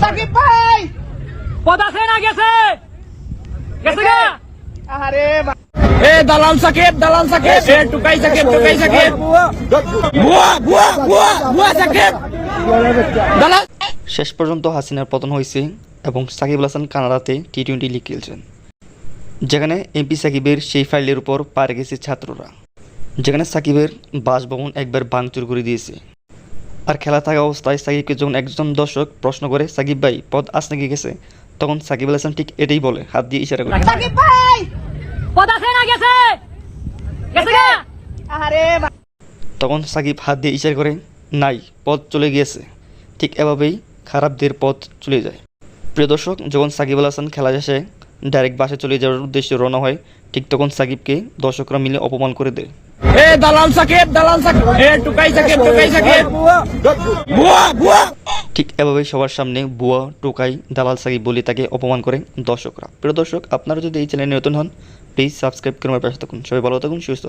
সাকিব ভাই না গেছে। গেছে গা। আরে এ দালাল সাকিব দালাল সাকিব। এ টুকাই সাকিব টুকাই সাকিব। বুয়া বুয়া বুয়া বুয়া সাকিব। দালাল। শেষ পর্যন্ত হাসিনার পতন হয়েছে এবং সাকিব আল হাসান কানাডাতে টি টোয়েন্টি লিগ খেলছেন। যেখানে এমপি সাকিবের সেই ফাইলের উপর পারে গেছে ছাত্ররা। যেখানে সাকিবের বাসভবন একবার ভাঙচুর করে দিয়েছে। আর খেলা থাকা অবস্থায় সাকিবকে যখন একজন দর্শক প্রশ্ন করে সাকিব ভাই পদ আস নাকি গেছে? তখন সাকিব আল হাসান ঠিক এটাই বলে হাত দিয়ে ইশারা করে। সাকিব ভাই! পদ না গেছে? গেছে আরে তখন সাকিব হাত দিয়ে ইশারা করে নাই পথ চলে গিয়েছে। ঠিক এভাবেই খারাপদের পথ চলে যায়। প্রিয় দর্শক যখন সাকিব আল হাসান খেলা শেষে ডাইরেক্ট বাসে চলে যাওয়ার উদ্দেশ্যে রওনা হয় ঠিক তখন সাকিবকে দর্শকরা মিলে অপমান করে দেয়। এ, দালাল সাকিব দালাল সাকিব। এ, টুকাই সাকিব টুকাই সাকিব। বুয়া বুয়া। ঠিক এভাবে সবার সামনে বুয়া, টোকাই, দালাল সাকিব বলে তাকে অপমান করে দর্শকরা। প্রিয় দর্শক, আপনারা যদি এই চ্যানেলে নতুন হন প্লিজ সাবস্ক্রাইব করে আমার পাশে থাকুন। সবাই ভালো থাকুন, সুস্থ